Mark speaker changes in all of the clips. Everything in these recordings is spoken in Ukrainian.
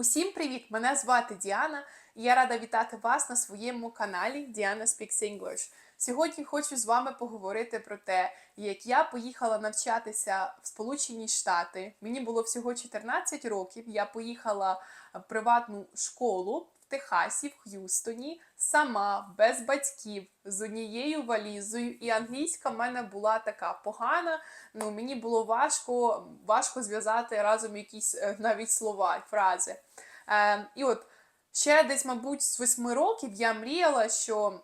Speaker 1: Усім привіт! Мене звати Діана, і я рада вітати вас на своєму каналі Діана Speaks English. Сьогодні хочу з вами поговорити про те, як я поїхала навчатися в Сполучені Штати. Мені було всього 14 років. Я поїхала в приватну школу Техасі, в Х'юстоні, сама, без батьків, з однією валізою. І англійська в мене була така погана. Ну, мені було важко, важко зв'язати разом якісь е, навіть слова, фрази. Е, і от ще десь, мабуть, з восьми років я мріяла, що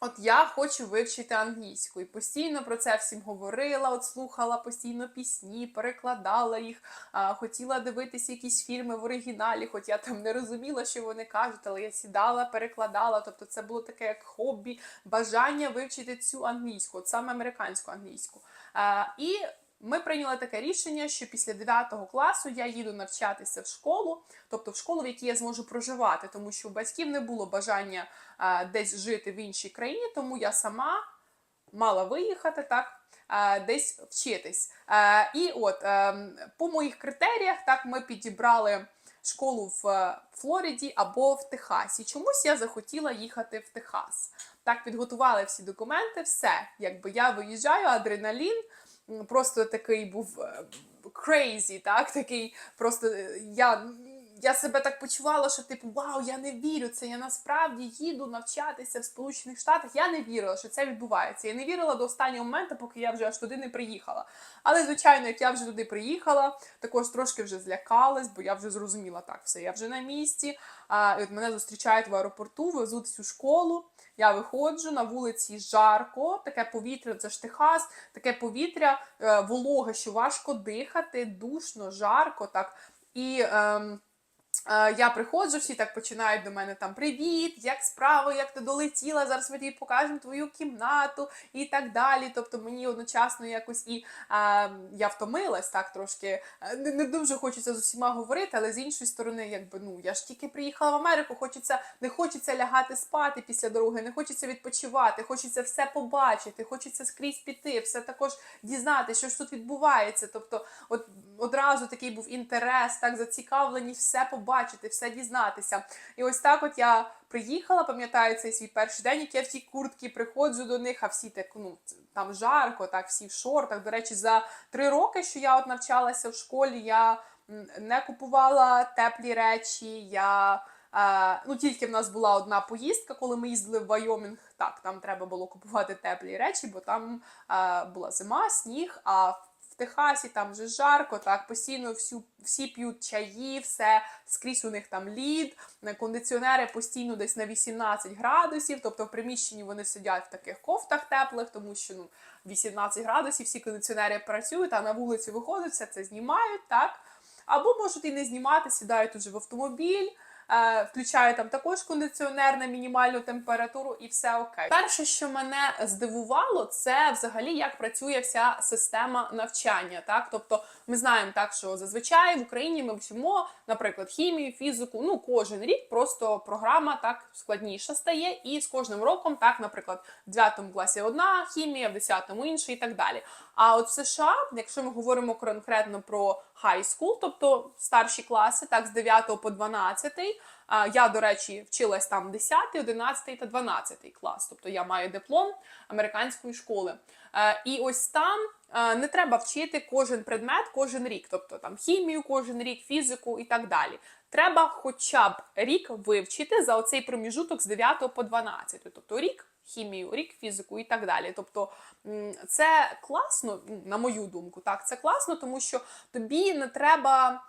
Speaker 1: от я хочу вивчити англійську. І постійно про це всім говорила, от слухала постійно пісні, перекладала їх, а, хотіла дивитися якісь фільми в оригіналі, хоч я там не розуміла, що вони кажуть, але я сідала, перекладала. Тобто це було таке як хобі, бажання вивчити цю англійську, от саме американську англійську. А, і ми прийняли таке рішення, що після 9 класу я їду навчатися в школу, тобто в школу, в якій я зможу проживати, тому що у батьків не було бажання а, десь жити в іншій країні, тому я сама мала виїхати так. Десь вчитись. І от по моїх критеріях, так ми підібрали школу в е, Флориді або в Техасі. Чомусь я захотіла їхати в Техас. Так підготували всі документи, все. Якби я виїжджаю, адреналін просто такий був крейзі, так? Такий просто е, я. Я себе так почувала, що типу, вау, я не вірю це. Я насправді їду навчатися в Сполучених Штатах. Я не вірила, що це відбувається. Я не вірила до останнього моменту, поки я вже аж туди не приїхала. Але, звичайно, як я вже туди приїхала, також трошки вже злякалась, бо я вже зрозуміла так, все, я вже на місці. А, і от мене зустрічають в аеропорту, везуть всю школу. Я виходжу на вулиці жарко, таке повітря, це ж Техас, таке повітря е, вологе, що важко дихати, душно, жарко. так. І ем, я приходжу, всі так починають до мене там привіт, як справи, як ти долетіла, зараз ми тобі покажемо твою кімнату і так далі. Тобто мені одночасно якось і е, я втомилась так трошки. е, Не, не дуже хочеться з усіма говорити, але з іншої сторони, якби ну я ж тільки приїхала в Америку, хочеться, не хочеться лягати спати після дороги, не хочеться відпочивати, хочеться все побачити, хочеться скрізь піти, все також дізнати, що ж тут відбувається. Тобто, от одразу такий був інтерес, так зацікавленість все побачити, все дізнатися. І ось так, от я приїхала, пам'ятаю цей свій перший день, як я в тій куртці приходжу до них, а всі так, ну там жарко, так всі в шортах. До речі, за три роки, що я от навчалася в школі, я не купувала теплі речі. я... Е, ну, тільки в нас була одна поїздка, коли ми їздили в Вайомінг. Так, там треба було купувати теплі речі, бо там е, була зима, сніг. А Техасі там вже жарко, так постійно всю, всі п'ють чаї, все скрізь у них там лід, кондиціонери постійно десь на 18 градусів. Тобто в приміщенні вони сидять в таких кофтах теплих, тому що ну 18 градусів, всі кондиціонери працюють, а на вулицю виходять, все це знімають, так. Або можуть і не знімати, сідають уже в автомобіль. Е, Включаю там також кондиціонер на мінімальну температуру і все окей. Перше, що мене здивувало, це взагалі як працює вся система навчання. Так, тобто ми знаємо так, що зазвичай в Україні ми вчимо, наприклад, хімію, фізику. Ну кожен рік просто програма так складніша стає, і з кожним роком, так, наприклад, в 9 класі одна хімія, в 10 інша і так далі. А от в США, якщо ми говоримо конкретно про high school, тобто старші класи, так з 9 по 12, а, я, до речі, вчилась там 10, 11 та 12 клас, тобто я маю диплом американської школи. Е, І ось там е, не треба вчити кожен предмет кожен рік, тобто там хімію кожен рік, фізику і так далі. Треба хоча б рік вивчити за оцей проміжуток з 9 по 12, тобто рік хімію, рік фізику і так далі. Тобто це класно, на мою думку, так, це класно, тому що тобі не треба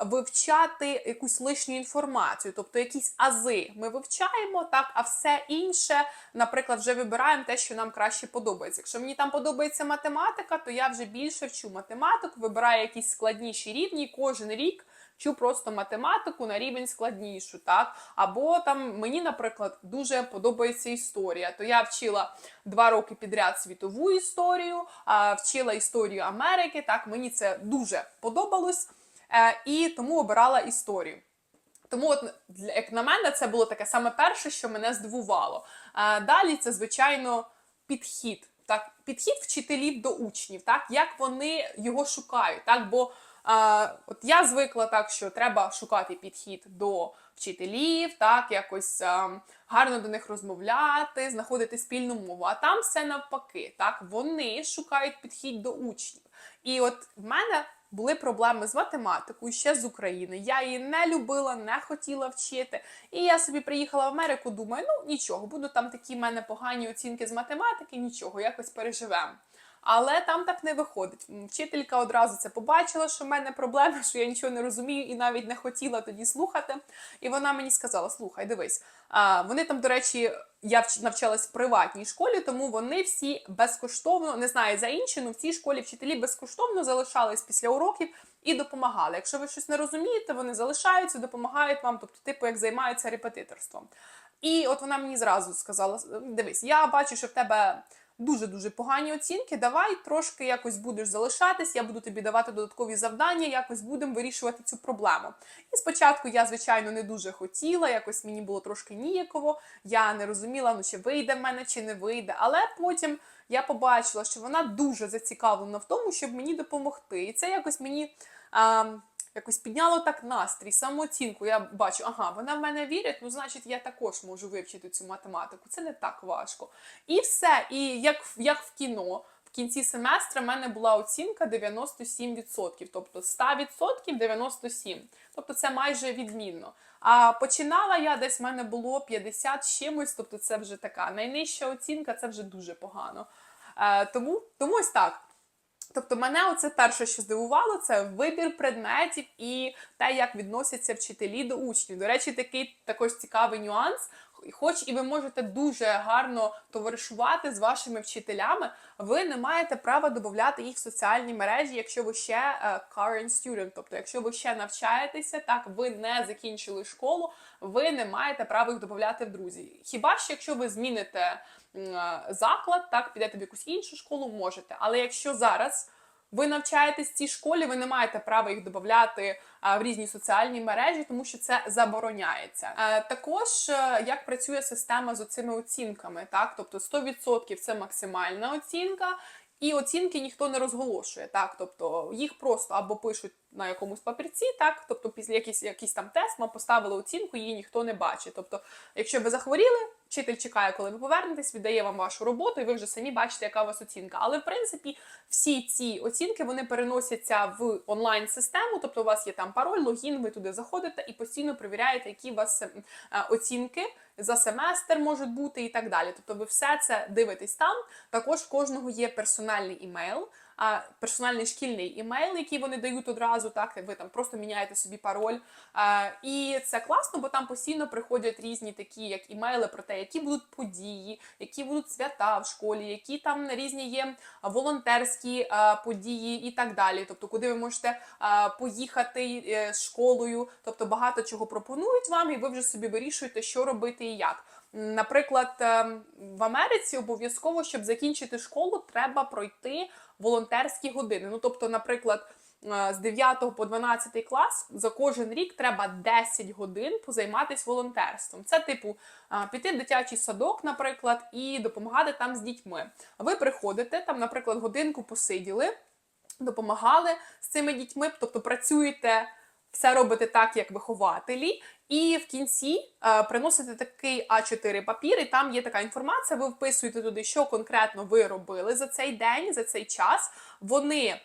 Speaker 1: вивчати якусь лишню інформацію, тобто якісь ази ми вивчаємо, так, а все інше, наприклад, вже вибираємо те, що нам краще подобається. Якщо мені там подобається математика, то я вже більше вчу математику, вибираю якісь складніші рівні, кожен рік. Вчу просто математику на рівень складнішу, так? Або там мені, наприклад, дуже подобається історія. То я вчила два роки підряд світову історію, а, вчила історію Америки. Так, мені це дуже подобалось, і тому обирала історію. Тому, от як на мене, це було таке саме перше, що мене здивувало. Е, Далі це, звичайно, підхід. Так, підхід вчителів до учнів, так, як вони його шукають, так, бо А, от я звикла так, що треба шукати підхід до вчителів, так якось а, гарно до них розмовляти, знаходити спільну мову. А там все навпаки, так вони шукають підхід до учнів. І от в мене були проблеми з математикою ще з України. Я її не любила, не хотіла вчити. І я собі приїхала в Америку, думаю, ну нічого, будуть там такі в мене погані оцінки з математики, нічого, якось переживемо. Але там так не виходить. Вчителька одразу це побачила, що в мене проблеми, що я нічого не розумію і навіть не хотіла тоді слухати. І вона мені сказала: слухай, дивись, вони там, до речі, я вч- навчалась в приватній школі, тому вони всі безкоштовно, не знаю за інші, але в цій школі вчителі безкоштовно залишались після уроків і допомагали. Якщо ви щось не розумієте, вони залишаються, допомагають вам, тобто, типу, як займаються репетиторством. І от вона мені зразу сказала: дивись, я бачу, що в тебе дуже-дуже погані оцінки. Давай трошки якось будеш залишатись, я буду тобі давати додаткові завдання, якось будемо вирішувати цю проблему. І спочатку я, звичайно, не дуже хотіла, якось мені було трошки ніяково. Я не розуміла, ну чи вийде в мене, чи не вийде. Але потім я побачила, що вона дуже зацікавлена в тому, щоб мені допомогти. І це якось мені. А, Якось підняло так настрій, самооцінку. Я бачу, ага, вона в мене вірить, ну значить я також можу вивчити цю математику. Це не так важко. І все. І як, як в кіно, в кінці семестра в мене була оцінка 97%. Тобто 100% 97%. Тобто це майже відмінно. А починала я десь в мене було 50 з чимось, тобто це вже така найнижча оцінка, це вже дуже погано. Е, тому, тому ось так. Тобто мене оце перше, що здивувало, це вибір предметів і те, як відносяться вчителі до учнів. До речі, такий також цікавий нюанс. Хоч і ви можете дуже гарно товаришувати з вашими вчителями, ви не маєте права додати їх в соціальні мережі, якщо ви ще е, current student, тобто якщо ви ще навчаєтеся, так ви не закінчили школу, ви не маєте права їх додати в друзі. Хіба що якщо ви зміните е, заклад, так підете в якусь іншу школу, можете. Але якщо зараз ви навчаєтесь в цій школі, ви не маєте права їх додати в різні соціальні мережі, тому що це забороняється. Е, Також е, як працює система з оцими оцінками, так тобто 100% це максимальна оцінка. І оцінки ніхто не розголошує, так тобто їх просто або пишуть на якомусь папірці, так тобто після якийсь, якийсь там тест ми поставили оцінку, її ніхто не бачить. Тобто, якщо ви захворіли, вчитель чекає, коли ви повернетесь, віддає вам вашу роботу, і ви вже самі бачите, яка у вас оцінка. Але в принципі всі ці оцінки вони переносяться в онлайн систему, тобто у вас є там пароль, логін, ви туди заходите і постійно перевіряєте, які у вас е, оцінки за семестр можуть бути і так далі. Тобто ви все це дивитесь там. Також в кожного є персональний імейл. А персональний шкільний імейл, який вони дають одразу, так ви там просто міняєте собі пароль. А, і це класно, бо там постійно приходять різні такі, як імейли про те, які будуть події, які будуть свята в школі, які там різні є волонтерські а, події і так далі. Тобто, куди ви можете а, поїхати е, з школою, тобто багато чого пропонують вам, і ви вже собі вирішуєте, що робити і як. Наприклад, ем, в Америці обов'язково, щоб закінчити школу, треба пройти волонтерські години. Ну, тобто, наприклад, е, з 9 по 12 клас за кожен рік треба 10 годин позайматися волонтерством. Це типу е, піти в дитячий садок, наприклад, і допомагати там з дітьми. Ви приходите там, наприклад, годинку посиділи, допомагали з цими дітьми, тобто працюєте. Все робите так, як вихователі, і в кінці е, приносите такий А4 папір, і там є така інформація. Ви вписуєте туди, що конкретно ви робили за цей день, за цей час. Вони е,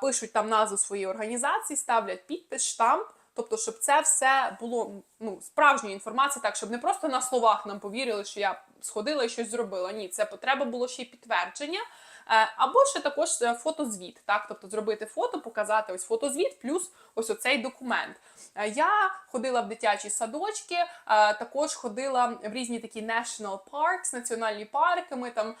Speaker 1: пишуть там назву своєї організації, ставлять підпис, штамп. Тобто, щоб це все було ну, справжньою інформацією, так щоб не просто на словах нам повірили, що я сходила і щось зробила. Ні, це потреба було ще й підтвердження. Е, Або ще також е, фотозвіт, так, тобто зробити фото, показати ось фотозвіт, плюс ось оцей документ. Е, Я ходила в дитячі садочки, також ходила в різні такі national parks, національні парки. Ми там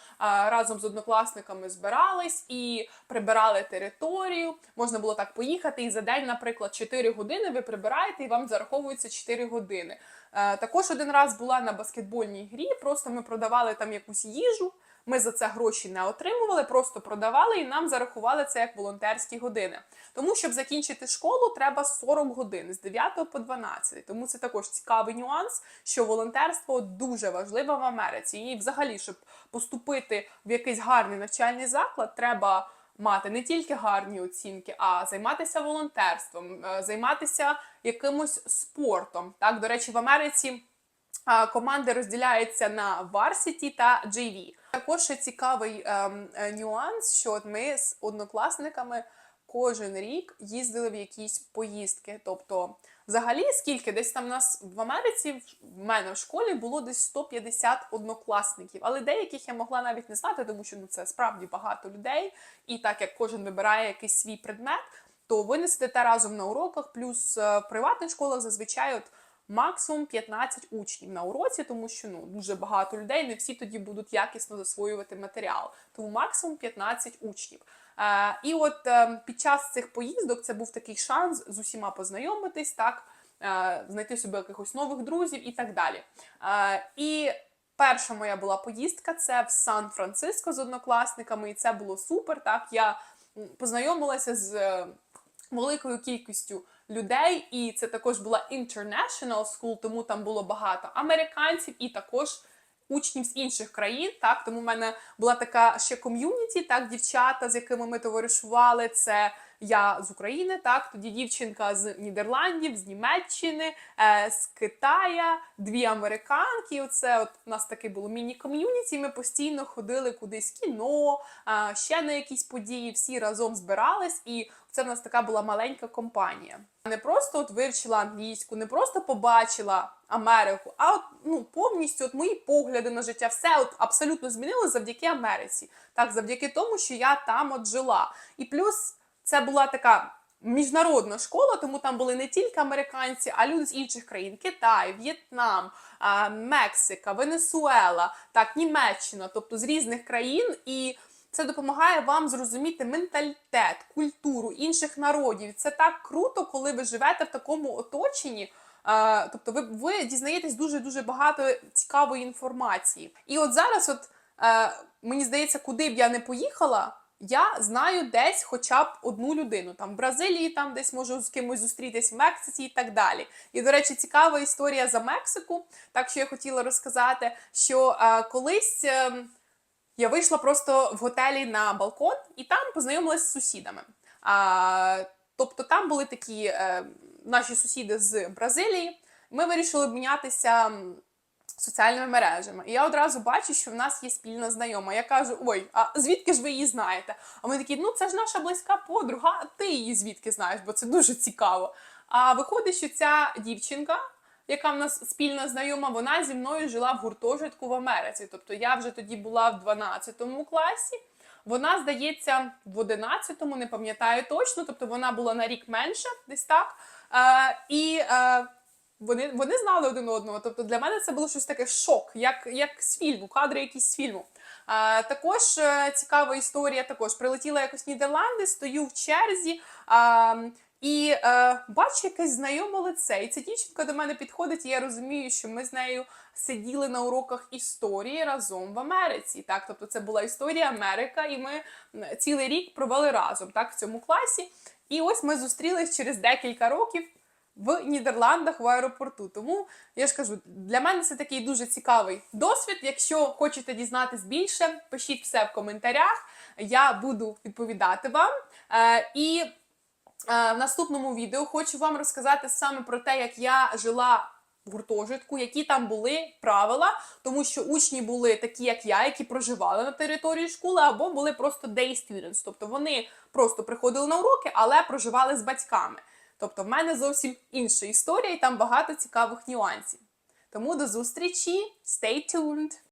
Speaker 1: разом з однокласниками збирались і прибирали територію. Можна було так поїхати, і за день, наприклад, 4 години ви прибираєте, і вам зараховується 4 години. Також один раз була на баскетбольній грі, просто ми продавали там якусь їжу. Ми за це гроші не отримували, просто продавали і нам зарахували це як волонтерські години. Тому, щоб закінчити школу, треба 40 годин з 9 по 12. Тому це також цікавий нюанс, що волонтерство дуже важливе в Америці. І взагалі, щоб поступити в якийсь гарний навчальний заклад, треба мати не тільки гарні оцінки, а займатися волонтерством, е, займатися якимось спортом. Так, до речі, в Америці команди розділяються на varsity та JV. Також ще цікавий ем, е, нюанс, що ми з однокласниками кожен рік їздили в якісь поїздки. Тобто, взагалі, скільки десь там нас в Америці, в мене в школі було десь 150 однокласників, але деяких я могла навіть не знати, тому що ну це справді багато людей, і так як кожен вибирає якийсь свій предмет, то ви не сидите разом на уроках, плюс е, в приватних школах зазвичай от максимум 15 учнів на уроці, тому що ну дуже багато людей, не всі тоді будуть якісно засвоювати матеріал. Тому максимум 15 учнів. Е, і от е, під час цих поїздок це був такий шанс з усіма познайомитись, так е, знайти собі якихось нових друзів і так далі. Е, і перша моя була поїздка це в Сан-Франциско з однокласниками, і це було супер. Так я познайомилася з е, великою кількістю людей, і це також була international school, тому там було багато американців і також учнів з інших країн. Так, тому в мене була така ще ком'юніті, так, дівчата, з якими ми товаришували. Це я з України, так, тоді дівчинка з Нідерландів, з Німеччини, е, з Китая, дві американки. Оце от у нас таке було міні-ком'юніті. Ми постійно ходили кудись кіно, е, ще на якісь події, всі разом збирались, і це в нас така була маленька компанія. Не просто от вивчила англійську, не просто побачила Америку, а от ну повністю от мої погляди на життя, все от абсолютно змінилося завдяки Америці. Так, завдяки тому, що я там от жила. І плюс це була така. Міжнародна школа, тому там були не тільки американці, а люди з інших країн: Китай, В'єтнам, Мексика, Венесуела, так, Німеччина, тобто з різних країн, і це допомагає вам зрозуміти менталітет, культуру інших народів. Це так круто, коли ви живете в такому оточенні. Е, Тобто, ви, ви дізнаєтесь дуже дуже багато цікавої інформації. І от зараз, от е, мені здається, куди б я не поїхала. Я знаю десь хоча б одну людину. Там в Бразилії, там десь можу з кимось зустрітись в Мексиці і так далі. І, до речі, цікава історія за Мексику. Так що я хотіла розказати, що е, колись е, я вийшла просто в готелі на балкон і там познайомилася з сусідами. А, тобто там були такі е, наші сусіди з Бразилії. Ми вирішили обмінятися соціальними мережами. І я одразу бачу, що в нас є спільна знайома. Я кажу: ой, а звідки ж ви її знаєте? А вони такі, ну це ж наша близька подруга, а ти її звідки знаєш, бо це дуже цікаво. А виходить, що ця дівчинка, яка в нас спільна знайома, вона зі мною жила в гуртожитку в Америці. Тобто я вже тоді була в 12 класі. Вона, здається, в 11-му, не пам'ятаю точно, тобто вона була на рік менше, десь так. Е, і е, вони, вони знали один одного. Тобто для мене це було щось таке шок, як, як з фільму, кадри якісь з фільму. Е, також е, цікава історія. Також прилетіла якось в Нідерланди, стою в черзі. Е, і е, бачу якесь знайоме лице. І ця дівчинка до мене підходить, і я розумію, що ми з нею сиділи на уроках історії разом в Америці. Так, тобто це була історія Америка, і ми цілий рік провели разом так, в цьому класі. І ось ми зустрілись через декілька років в Нідерландах в аеропорту. Тому я ж кажу, для мене це такий дуже цікавий досвід. Якщо хочете дізнатись більше, пишіть все в коментарях. Я буду відповідати вам. Е, і в наступному відео хочу вам розказати саме про те, як я жила в гуртожитку, які там були правила, тому що учні були такі, як я, які проживали на території школи, або були просто day students, тобто вони просто приходили на уроки, але проживали з батьками. Тобто, в мене зовсім інша історія, і там багато цікавих нюансів. Тому до зустрічі, stay tuned!